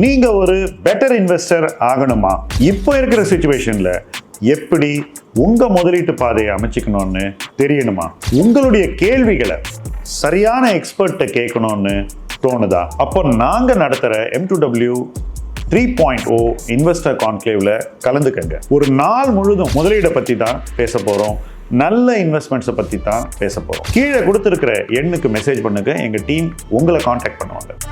நீங்க ஒரு better investor ஆகணுமா? இப்போ இருக்கிற சுச்சுவேஷன்ல எப்படி உங்க முதலீட்டு பாதையை அமைச்சுக்கணும்னு தெரியணுமா? உங்களுடைய கேள்விகளை சரியான எக்ஸ்பர்ட்ட கேட்கணும்னு தோணுதா? அப்போ நாங்க நடத்துகிற M two W three point O investor கான்க்ளேவ்ல கலந்துக்கங்க. ஒரு நாள் முழுதும் முதலீடை பத்தி தான் பேச போறோம். நல்ல இன்வெஸ்ட்மெண்ட்ஸை பற்றி தான் பேச போகிறோம் கீழே கொடுத்துருக்கிற எண்ணுக்கு மெசேஜ் பண்ணுங்க. எங்கள் டீம் உங்களை காண்டாக்ட் பண்ணுவாங்க.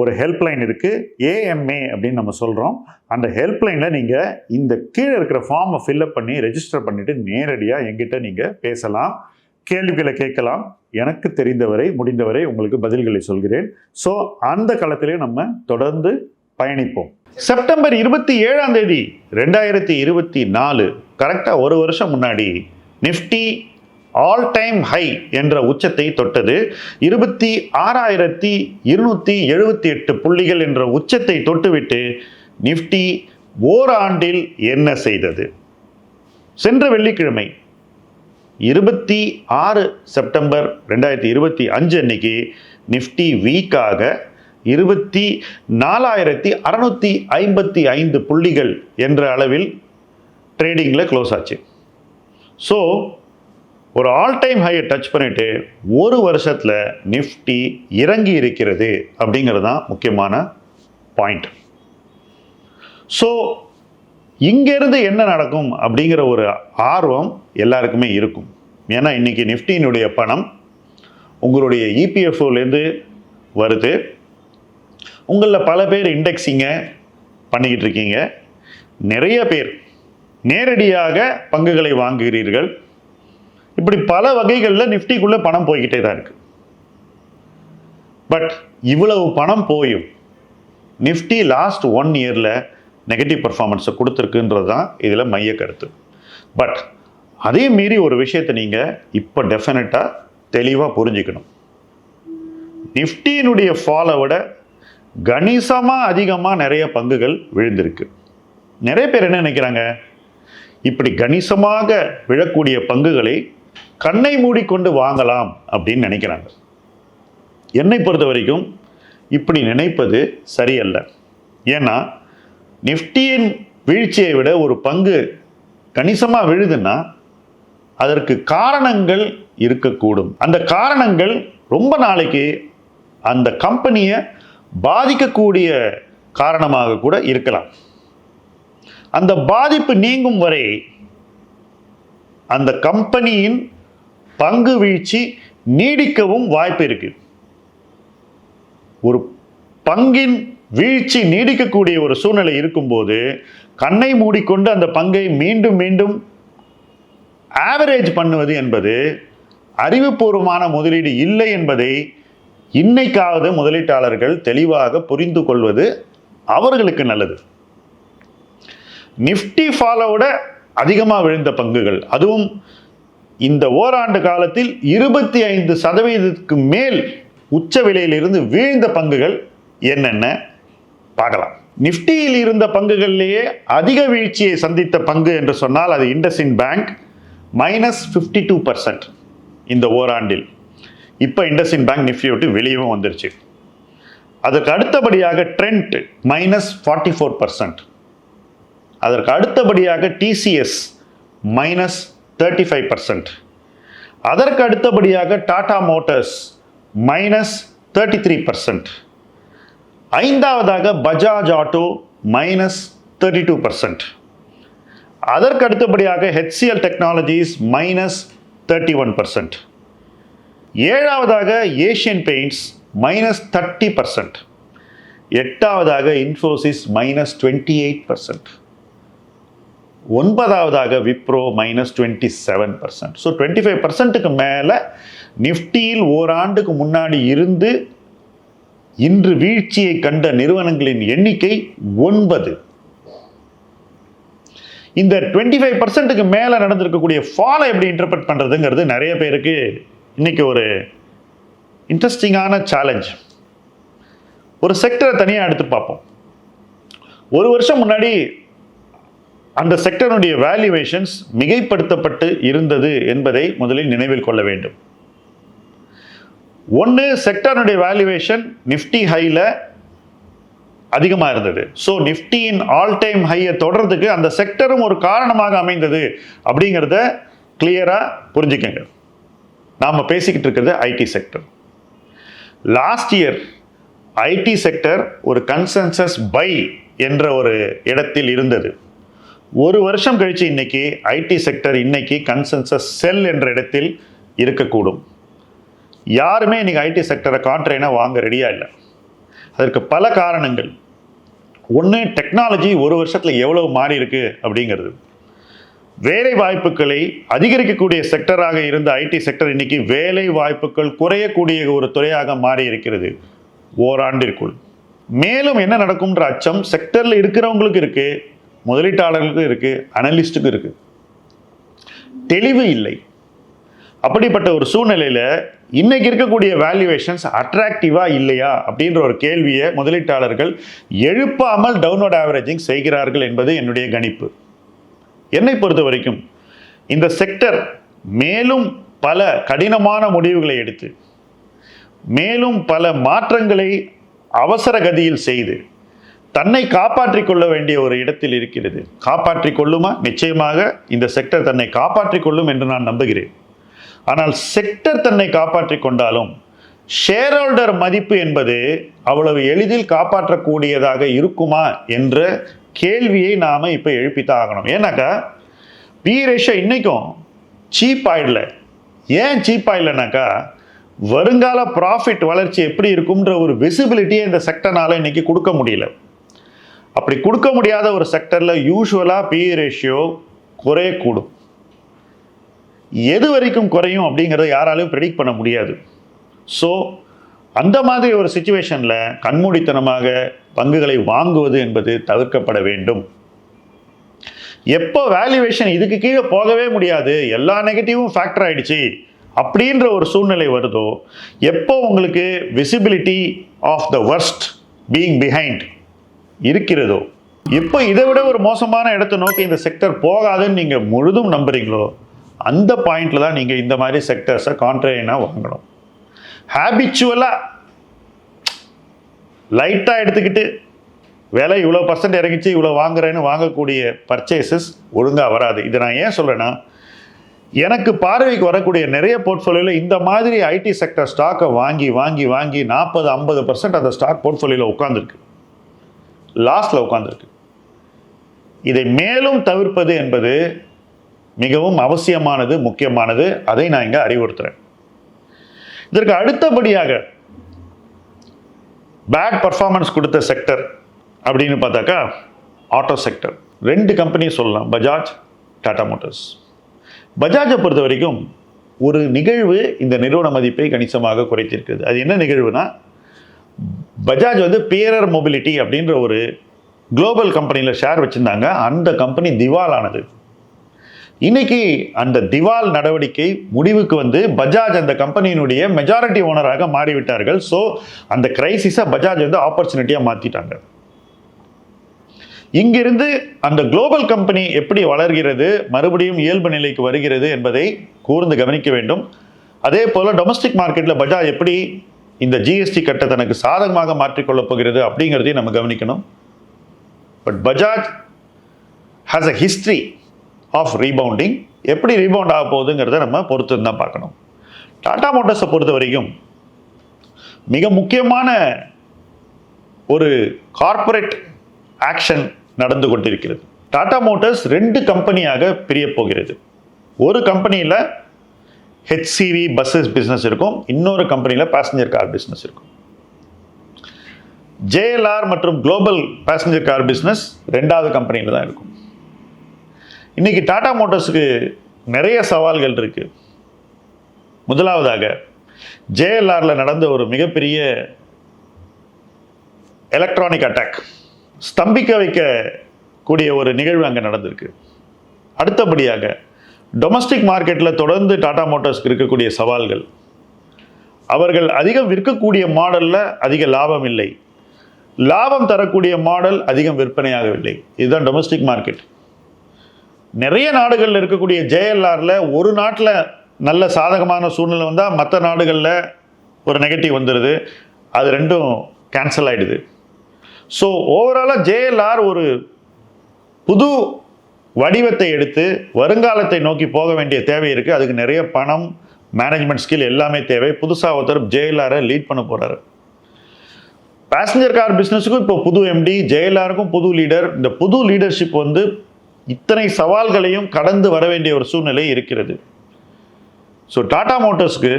ஒரு ஹெல்ப்லைன் இருக்குது ஏஎம்ஏ அப்படின்னு நம்ம சொல்கிறோம் அந்த ஹெல்ப்லைனில் நீங்கள் இந்த கீழே இருக்கிற ஃபார்மை ஃபில்அப் பண்ணி ரெஜிஸ்டர் பண்ணிவிட்டு நேரடியாக எங்கிட்ட நீங்கள் பேசலாம். கேள்விகளை கேட்கலாம். எனக்கு தெரிந்தவரை முடிந்தவரை உங்களுக்கு பதில்களை சொல்கிறேன். ஸோ அந்த காலத்திலே நம்ம தொடர்ந்து பயணிப்போம். செப்டம்பர் இருபத்தி ஏழாம் தேதி ரெண்டாயிரத்தி இருபத்தி நாலு. கரெக்டாக ஒரு வருஷம் முன்னாடி நிஃப்டி ஆல் டைம் ஹை என்ற உச்சத்தை தொட்டது. இருபத்தி ஆறாயிரத்தி இருநூற்றி எழுபத்தி எட்டு புள்ளிகள் என்ற உச்சத்தை தொட்டுவிட்டு நிஃப்டி ஓராண்டில் என்ன செய்தது? சென்ற வெள்ளிக்கிழமை இருபத்தி ஆறு செப்டம்பர் ரெண்டாயிரத்தி இருபத்தி அஞ்சு அன்னைக்கு நிஃப்டி வீக்காக இருபத்தி நாலாயிரத்தி அறநூற்றி ஐம்பத்தி ஐந்து புள்ளிகள் என்ற அளவில் ட்ரேடிங்கில் க்ளோஸ் ஆச்சு. ஸோ ஒரு ஆல் டைம் ஹையை டச் பண்ணிவிட்டு ஒரு வருஷத்தில் நிஃப்டி இறங்கி இருக்கிறது அப்படிங்கிறது தான் முக்கியமான பாயிண்ட் ஸோ இங்கேருந்து என்ன நடக்கும் அப்படிங்கிற ஒரு ஆர்வம் எல்லாருக்குமே இருக்கும். ஏன்னா இன்னைக்கு நிஃப்டியினுடைய பணம் உங்களுடைய இபிஎஃப்ஓலேருந்து வருது. உங்களில் பல பேர் இண்டெக்ஸிங்க பண்ணிக்கிட்டு இருக்கீங்க. நிறைய பேர் நேரடியாக பங்குகளை வாங்குகிறீர்கள். இப்படி பல வகைகளில் நிஃப்டிக்குள்ளே பணம் போய்கிட்டே தான் இருக்கு. பட் இவ்வளவு பணம் போயும் நிஃப்டி லாஸ்ட் ஒன் இயரில் நெகட்டிவ் பர்ஃபார்மன்ஸை கொடுத்துருக்குன்றது தான் இதில் மைய கருத்து. பட் அதே மீறி ஒரு விஷயத்தை நீங்கள் இப்போ டெஃபினட்டாக தெளிவாக புரிஞ்சுக்கணும். நிஃப்டியினுடைய ஃபாலை விட கணிசமாக அதிகமாக நிறைய பங்குகள் விழுந்திருக்கு. நிறைய பேர் என்ன நினைக்கிறாங்க? இப்படி கணிசமாக விழக்கூடிய பங்குகளை கண்ணை மூடிக்கொண்டு வாங்கலாம் அப்படின்னு நினைக்கிறாங்க. என்னை பொறுத்த வரைக்கும் இப்படி நினைப்பது சரியல்ல. ஏன்னா நிஃப்டியின் வீழ்ச்சியை விட ஒரு பங்கு கணிசமாக விழுதுன்னா அதற்கு காரணங்கள் இருக்கக்கூடும். அந்த காரணங்கள் ரொம்ப நாளைக்கு அந்த கம்பெனியை பாதிக்கக்கூடிய காரணமாக கூட இருக்கலாம். அந்த பாதிப்பு நீங்கும் வரை அந்த கம்பெனியின் பங்கு வீழ்ச்சி நீடிக்கவும் வாய்ப்பு இருக்கு. ஒரு பங்கின் வீழ்ச்சி நீடிக்கக்கூடிய ஒரு சூழ்நிலை இருக்கும்போது கண்ணை மூடிக்கொண்டு அந்த பங்கை மீண்டும் மீண்டும் ஆவரேஜ் பண்ணுவது என்பது அறிவுபூர்வமான முதலீடு இல்லை என்பதை இன்னைக்காவது முதலீட்டாளர்கள் தெளிவாக புரிந்து கொள்வது அவர்களுக்கு நல்லது. நிஃப்டி ஃபாலோட அதிகமாக விழுந்த பங்குகள் அதுவும் இந்த ஓராண்டு காலத்தில் இருபத்தி ஐந்து சதவீதத்துக்கு மேல் உச்ச விலையிலிருந்து வீழ்ந்த பங்குகள் என்னென்ன? பார்க்கலாம். நிஃப்டியில் இருந்த பங்குகளிலேயே அதிக வீழ்ச்சியை சந்தித்த பங்கு என்று சொன்னால் அது IndusInd bank minus fifty two percent இந்த ஓராண்டில். இப்போ இண்டஸ்இன் பேங்க் நிஃப்டி விட்டு வெளியவும் வந்துருச்சு. அதற்கு அடுத்தபடியாக Trent minus forty four percent. அதற்கு அடுத்தபடியாக TCS minus thirty five percent அதற்கு அடுத்தபடியாக Tata Motors minus thirty three percent ஐந்தாவதாக Bajaj Auto minus thirty two percent அதற்கு அடுத்தபடியாக HCL Technologies minus thirty one percent ஏழாவதாக Asian Paints minus thirty percent எட்டாவதாக Infosys minus twenty eight percent ஒன்பதாவதாக Wipro minus twenty seven percent so twenty five பர்சன்ட்டுக்கு மேலே நிஃப்டியில் ஓராண்டுக்கு முன்னாடி இருந்து இன்று வீழ்ச்சியை கண்ட நிறுவனங்களின் எண்ணிக்கை ஒன்பது. இந்த டுவெண்ட்டி ஃபைவ் பர்சன்ட்டுக்கு மேலே நடந்திருக்கக்கூடிய ஃபாலை எப்படி இன்டர்பிரட் பண்ணுறதுங்கிறது நிறைய பேருக்கு இன்றைக்கி ஒரு இன்ட்ரெஸ்டிங்கான சேலஞ்ச் ஒரு செக்டரை தனியாக எடுத்து பார்ப்போம். ஒரு வருஷம் முன்னாடி அந்த செக்டருடைய வேல்யூவேஷன்ஸ் மிகைப்படுத்தப்பட்டு இருந்தது என்பதை முதலில் நினைவில் கொள்ள வேண்டும். ஒன்று செக்டருடைய வேல்யூவேஷன் நிஃப்டி ஹையில் அதிகமாக இருந்தது. ஸோ நிஃப்டியின் ஆல் டைம் ஹையை தொடர்றதுக்கு அந்த செக்டரும் ஒரு காரணமாக அமைந்தது அப்படிங்கிறத கிளியராக புரிஞ்சுக்கங்க. நாம் பேசிக்கிட்டு இருக்கிறது IT sector last year IT sector ஒரு கன்சென்சஸ் பை என்ற ஒரு இடத்தில் இருந்தது. ஒரு வருஷம் கழிச்சு இன்னைக்கு ஐடி செக்டர் இன்றைக்கி கன்சென்சஸ் செல் என்ற இடத்தில் இருக்கக்கூடும். யாருமே இன்றைக்கி ஐடி செக்டரை கான்ட்ரேனா வாங்க ரெடியாக இல்லை. அதற்கு பல காரணங்கள். ஒன்று டெக்னாலஜி ஒரு வருஷத்தில் எவ்வளவு மாறி இருக்கு அப்படிங்கிறது. வேலை வாய்ப்புகளை அதிகரிக்கக்கூடிய செக்டராக இருந்த ஐடி செக்டர் இன்னைக்கு வேலை வாய்ப்புகள் குறையக்கூடிய ஒரு துறையாக மாறி இருக்கிறது. ஓராண்டிற்குள். மேலும் என்ன நடக்கும்ன்ற அச்சம் செக்டரில் இருக்கிறவங்களுக்கு இருக்குது முதலீட்டாளர்களுக்கும் இருக்குது அனலிஸ்ட்டுக்கும் இருக்குது தெளிவு இல்லை. அப்படிப்பட்ட ஒரு சூழ்நிலையில் இன்றைக்கி இருக்கக்கூடிய வேல்யூவேஷன்ஸ் அட்ராக்டிவாக இல்லையா அப்படின்ற ஒரு கேள்வியை முதலீட்டாளர்கள் எழுப்பாமல் டவுன்வர்ட் ஆவரேஜிங் செய்கிறார்கள் என்பது என்னுடைய கணிப்பு. என்னை பொறுத்த வரைக்கும் இந்த செக்டர் மேலும் பல கடினமான முடிவுகளை எடுத்து மேலும் பல மாற்றங்களை அவசர கதியில் செய்து தன்னை காப்பாற்றிக் கொள்ள வேண்டிய ஒரு இடத்தில் இருக்கிறது. காப்பாற்றிக் கொள்ளுமா? நிச்சயமாக இந்த செக்டர் தன்னை காப்பாற்றிக் கொள்ளும் என்று நான் நம்புகிறேன். ஆனால் செக்டர் தன்னை காப்பாற்றிக் கொண்டாலும் ஷேர் ஹோல்டர் மதிப்பு என்பது அவ்வளவு எளிதில் காப்பாற்றக்கூடியதாக இருக்குமா என்ற கேள்வியை நாம் இப்போ எழுப்பித்தான் ஆகணும். ஏன்னாக்கா பி ரேஷியோ இன்றைக்கும் சீப் ஆயிடல. ஏன் சீப் ஆயிடலனாக்கா வருங்கால ப்ராஃபிட் வளர்ச்சி எப்படி இருக்கும்ன்ற ஒரு விசிபிலிட்டியை இந்த செக்டர்னால் இன்றைக்கி கொடுக்க முடியல. அப்படி கொடுக்க முடியாத ஒரு செக்டரில் யூஸ்வலாக பி ரேஷியோ குறையக்கூடும். எது வரைக்கும் குறையும் அப்படிங்கிறத யாராலையும் ப்ரெடிக்ட் பண்ண முடியாது. ஸோ அந்த மாதிரி ஒரு சுச்சுவேஷனில் கண்மூடித்தனமாக பங்குகளை வாங்குவது என்பது தவிர்க்கப்பட வேண்டும். எப்போ வேல்யூவேஷன் இதுக்கு கீழே போகவே முடியாது. எல்லா நெகட்டிவும் ஃபேக்டர் ஆகிடுச்சு அப்படின்ற ஒரு சூழ்நிலை வருதோ எப்போ உங்களுக்கு visibility of the worst being behind இருக்கிறதோ? இப்போ இதை விட ஒரு மோசமான இடத்தை நோக்கி இந்த செக்டர் போகாதுன்னு நீங்கள் முழுதும் நம்புறீங்களோ அந்த பாயிண்ட்டில் தான் நீங்கள் இந்த மாதிரி செக்டர்ஸை கான்ட்ரேனாக வாங்கணும். ஹேபிச்சுவலாக லைட்டாக எடுத்துக்கிட்டு விலை இவ்வளோ பர்சன்ட் இறங்கிச்சு இவ்வளோ வாங்குறேன்னு வாங்கக்கூடிய பர்ச்சேசஸ் ஒழுங்காக வராது. இதை நான் ஏன் சொல்கிறேன்னா எனக்கு பார்வைக்கு வரக்கூடிய நிறைய போர்ட்ஃபோலியோவில் இந்த மாதிரி ஐடி செக்டர் ஸ்டாக்கை வாங்கி வாங்கி வாங்கி நாற்பது ஐம்பது பர்சன்ட் அந்த ஸ்டாக் போர்ட்ஃபோலியோவில் உட்காந்துருக்கு லாஸ்ட்டில் உட்காந்துருக்கு இதை மேலும் தவிர்ப்பது என்பது மிகவும் அவசியமானது முக்கியமானது. அதை நான் இங்கே அறிவுறுத்துகிறேன் இதற்கு அடுத்தபடியாக பேட் பர்ஃபார்மன்ஸ் கொடுத்த செக்டர் அப்படின்னு பார்த்தாக்கா ஆட்டோ செக்டர் ரெண்டு கம்பெனி சொல்லலாம். பஜாஜ் டாடா மோட்டார்ஸ். பஜாஜை பொறுத்த வரைக்கும் ஒரு நிகழ்வு இந்த நிறுவன மதிப்பை கணிசமாக குறைத்திருக்கிறது. அது என்ன நிகழ்வுனா பஜாஜ் வந்து பியரர் மொபிலிட்டி அப்படின்ற ஒரு குளோபல் கம்பெனியில் ஷேர் வச்சுருந்தாங்க. அந்த கம்பெனி திவால் ஆனது இன்னைக்கு அந்த திவால் நடவடிக்கை முடிவுக்கு வந்து பஜாஜ் அந்த கம்பெனியினுடைய மெஜாரிட்டி ஓனராக மாறிவிட்டார்கள். ஸோ அந்த கிரைசிஸை பஜாஜ் வந்து ஆப்பர்ச்சுனிட்டியாக மாற்றிட்டாங்க இங்கிருந்து அந்த குளோபல் கம்பெனி எப்படி வளர்கிறது மறுபடியும் இயல்பு நிலைக்கு வருகிறது என்பதை கூர்ந்து கவனிக்க வேண்டும். அதே போல் டொமஸ்டிக் மார்க்கெட்டில் பஜாஜ் எப்படி இந்த ஜிஎஸ்டி கட்டை தனக்கு சாதகமாக மாற்றிக்கொள்ளப் போகிறது அப்படிங்கிறதையும் நம்ம கவனிக்கணும். But Bajaj has a history of rebounding எப்படி ரீபவுண்ட் ஆக போகுதுங்கிறத நம்ம பொறுத்து தான் பார்க்கணும். டாடா மோட்டார்ஸை பொறுத்த வரைக்கும் மிக முக்கியமான ஒரு கார்ப்பரேட் ஆக்ஷன் நடந்து கொண்டிருக்கிறது. டாடா மோட்டார்ஸ் ரெண்டு கம்பெனியாக பிரிய போகிறது. ஒரு கம்பெனியில் ஹெச்சிவி பஸ்ஸஸ் பிஸ்னஸ் இருக்கும். இன்னொரு கம்பெனியில் பேசஞ்சர் கார் பிஸ்னஸ் இருக்கும். ஜேஎல்ஆர் மற்றும் குளோபல் பேசஞ்சர் கார் பிஸ்னஸ் ரெண்டாவது கம்பெனியில் தான் இருக்கும். இன்னைக்கு டாடா மோட்டர்ஸுக்கு நிறைய சவால்கள் இருக்குது முதலாவதாக ஜேஎல்ஆரில் நடந்த ஒரு மிகப்பெரிய எலக்ட்ரானிக் அட்டாக் ஸ்தம்பிக்க வைக்கக்கூடிய ஒரு நிகழ்வு அங்கே நடந்திருக்கு. அடுத்தபடியாக டொமஸ்டிக் மார்க்கெட்டில் தொடர்ந்து டாடா மோட்டார்ஸ்க்கு இருக்கக்கூடிய சவால்கள். அவர்கள் அதிகம் விற்கக்கூடிய மாடலில் அதிக லாபம் இல்லை. லாபம் தரக்கூடிய மாடல் அதிகம் விற்பனையாகவில்லை. இதுதான் டொமஸ்டிக் மார்க்கெட் நிறைய நாடுகளில் இருக்கக்கூடிய ஜேஎல்ஆரில் ஒரு நாட்டில் நல்ல சாதகமான சூழ்நிலை வந்தால் மற்ற நாடுகளில் ஒரு நெகட்டிவ் வந்துடுது அது ரெண்டும் கேன்சல் ஆகிடுது ஸோ ஓவராலாக ஜேஎல்ஆர் ஒரு புது வடிவத்தை எடுத்து வருங்காலத்தை நோக்கி போக வேண்டிய தேவை இருக்குது அதுக்கு நிறைய பணம் மேனேஜ்மெண்ட் ஸ்கில் எல்லாமே தேவை. புதுசாக ஒருத்தர் ஜேஎல்ஆரை லீட் பண்ண போகிறாரு பேசஞ்சர் கார் பிஸ்னஸுக்கும் இப்போ புது எம்டி ஜேஎல்ஆருக்கும் புது லீடர் இந்த புது லீடர்ஷிப் வந்து இத்தனை சவால்களையும் கடந்து வர வேண்டிய ஒரு சூழ்நிலை இருக்கிறது. ஸோ டாடா மோட்டர்ஸ்க்கு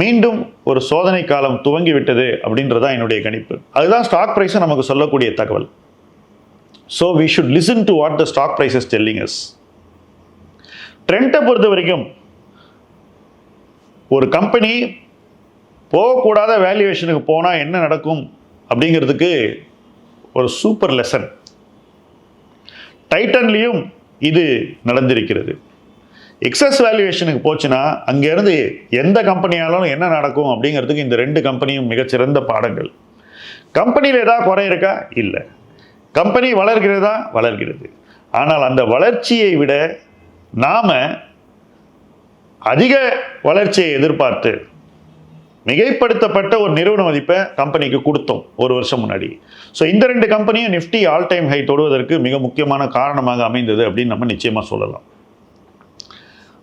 மீண்டும் ஒரு சோதனை காலம் துவங்கி விட்டது அப்படின்றது தான் என்னுடைய கணிப்பு. அதுதான் ஸ்டாக் ப்ரைஸை நமக்கு சொல்லக்கூடிய தகவல். So we should listen to what the stock prices telling us ட்ரெண்ட்டை பொறுத்த வரைக்கும் ஒரு கம்பெனி போகக்கூடாத வேல்யூவேஷனுக்கு போனால் என்ன நடக்கும் அப்படிங்கிறதுக்கு ஒரு சூப்பர் லெசன் டைட்டன்லேயும் இது நடந்திருக்கிறது. எக்ஸஸ் வேல்யூவேஷனுக்கு போச்சுன்னா அங்கேருந்து எந்த கம்பெனியாலும் என்ன நடக்கும் அப்படிங்கிறதுக்கு இந்த ரெண்டு கம்பெனியும் மிகச்சிறந்த பாடங்கள். கம்பெனியில் ஏதாவது குறை இருக்கா? இல்லை. கம்பெனி வளர்கிறதா? வளர்கிறது. ஆனால் அந்த வளர்ச்சியை விட நாம் அதிக வளர்ச்சியை எதிர்பார்த்து மிகைப்படுத்தப்பட்ட ஒரு நிறுவன மதிப்பை கம்பெனிக்கு கொடுத்தோம் ஒரு வருஷம் முன்னாடி. ஸோ இந்த ரெண்டு கம்பெனியும் நிஃப்டி ஆல் டைம் ஹை தொடுவதற்கு மிக முக்கியமான காரணமாக அமைந்தது அப்படின்னு நம்ம நிச்சயமாக சொல்லலாம்.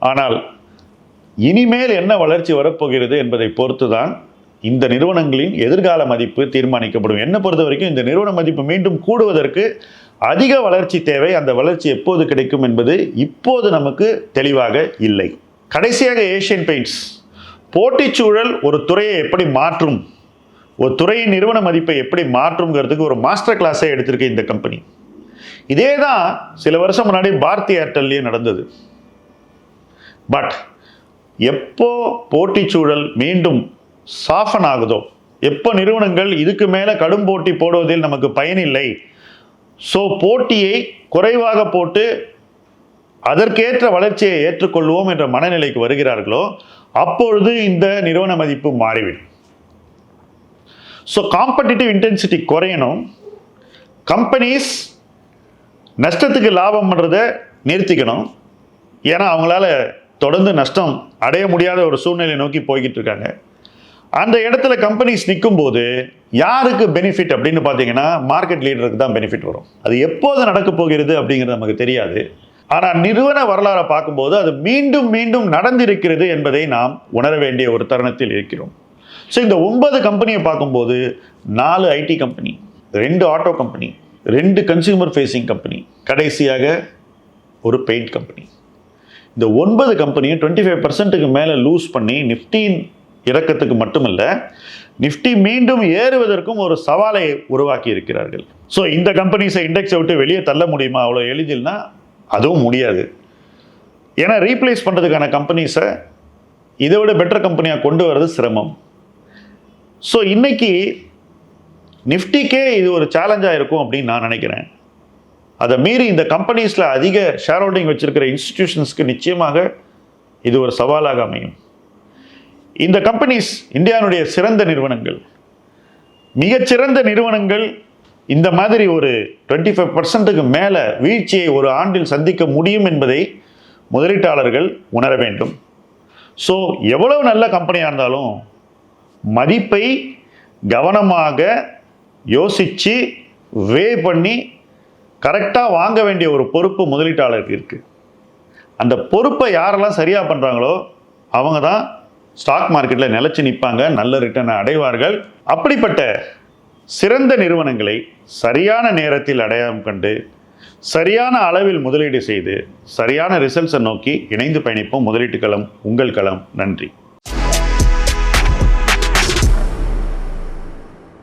ஆனால் இனிமேல் என்ன வளர்ச்சி வரப்போகிறது என்பதை பொறுத்து தான் இந்த நிறுவனங்களின் எதிர்கால மதிப்பு தீர்மானிக்கப்படும். என்ன பொறுத்த வரைக்கும் இந்த நிறுவன மதிப்பு மீண்டும் கூடுவதற்கு அதிக வளர்ச்சி தேவை. அந்த வளர்ச்சி எப்போது கிடைக்கும் என்பது இப்போது நமக்கு தெளிவாக இல்லை. கடைசியாக ஏஷியன் பெயிண்ட்ஸ். போட்டிச்சூழல் ஒரு துறையை எப்படி மாற்றும்? ஒரு துறையின் நிறுவன மதிப்பை எப்படி மாற்றுங்கிறதுக்கு ஒரு மாஸ்டர் கிளாஸை எடுத்திருக்கு இந்த கம்பெனி. இதே தான் சில வருஷம் முன்னாடி பாரதி ஏர்டெல்லையும் நடந்தது. பட் எப்போ போட்டிச்சூழல் மீண்டும் சாஃபன் ஆகுதோ? எப்போ நிறுவனங்கள் இதுக்கு மேலே கடும் போட்டி போடுவதில் நமக்கு பயனில்லை ஸோ போட்டியை குறைவாக போட்டு அதற்கேற்ற வளர்ச்சியை ஏற்றுக்கொள்வோம் என்ற மனநிலைக்கு வருகிறார்களோ அப்பொழுது இந்த நிறுவன மதிப்பு மாறிவிடும். ஸோ காம்படிட்டிவ் இன்டென்சிட்டி குறையணும். கம்பெனிஸ் நஷ்டத்துக்கு லாபம் பண்ணுறதை நிறுத்திக்கணும். ஏன்னா அவங்களால தொடர்ந்து நஷ்டம் அடைய முடியாத ஒரு சூழ்நிலை நோக்கி போய்கிட்டு இருக்காங்க. அந்த இடத்துல கம்பெனிஸ் நிற்கும் போது யாருக்கு பெனிஃபிட் அப்படின்னு பார்த்தீங்கன்னா மார்க்கெட் லீடருக்கு தான் பெனிஃபிட் வரும். அது எப்போது நடக்க போகிறது அப்படிங்கிறது நமக்கு தெரியாது. ஆனால் நிறுவன வரலாறை பார்க்கும்போது அது மீண்டும் மீண்டும் நடந்திருக்கிறது என்பதை நாம் உணர வேண்டிய ஒரு தருணத்தில் இருக்கிறோம். ஸோ இந்த ஒன்பது கம்பெனியை பார்க்கும்போது நாலு ஐடி கம்பெனி ரெண்டு ஆட்டோ கம்பெனி ரெண்டு கன்சியூமர் ஃபேஸிங் கம்பெனி கடைசியாக ஒரு பெயிண்ட் கம்பெனி இந்த ஒன்பது கம்பெனியும் டுவெண்ட்டி ஃபைவ் பர்சன்ட்டுக்கு மேலே லூஸ் பண்ணி நிஃப்டியின் இறக்கத்துக்கு மட்டுமல்ல நிஃப்டி மீண்டும் ஏறுவதற்கும் ஒரு சவாலை உருவாக்கி இருக்கிறார்கள். ஸோ இந்த கம்பெனிஸை இண்டெக்ஸை விட்டு வெளியே தள்ள முடியுமா? அவ்வளோ எளிதில்னா அதுவும் முடியாது. ஏன்னா ரீப்ளேஸ் பண்ணுறதுக்கான கம்பெனிஸை இதை விட பெட்டர் கம்பெனியாக கொண்டு வர்றது சிரமம். ஸோ இன்றைக்கி நிஃப்டிக்கே இது ஒரு சேலஞ்சாக இருக்கும் அப்படின்னு நான் நினைக்கிறேன். அதை மீறி இந்த கம்பெனிஸில் அதிக ஷேர் ஹோல்டிங் வச்சுருக்கிற இன்ஸ்டிடியூஷன்ஸ்க்கு நிச்சயமாக இது ஒரு சவாலாக அமையும். இந்த கம்பெனிஸ் இந்தியாவுடைய சிறந்த நிறுவனங்கள். மிகச்சிறந்த நிறுவனங்கள் இந்த மாதிரி ஒரு டுவெண்ட்டி ஃபைவ் பர்சன்ட்டுக்கு மேலே வீழ்ச்சியை ஒரு ஆண்டில் சந்திக்க முடியும் என்பதை முதலீட்டாளர்கள் உணர வேண்டும். ஸோ எவ்வளவு நல்ல கம்பெனியாக இருந்தாலும் மதிப்பை கவனமாக யோசித்து வே பண்ணி கரெக்டாக வாங்க வேண்டிய ஒரு பொறுப்பு முதலீட்டாளருக்கு இருக்குது அந்த பொறுப்பை யாரெல்லாம் சரியாக பண்ணுறாங்களோ அவங்க தான் ஸ்டாக் மார்க்கெட்டில் நிலச்சி நிற்பாங்க நல்ல ரிட்டர்னை அடைவார்கள். அப்படிப்பட்ட சிறந்த நிறுவனங்களை சரியான நேரத்தில் அடையாளம் கண்டு சரியான அளவில் முதலீடு செய்து சரியான ரிசல்ட்ஸை நோக்கி இணைந்து பயணிப்போம். முதலீட்டு களம் உங்கள் களம். நன்றி.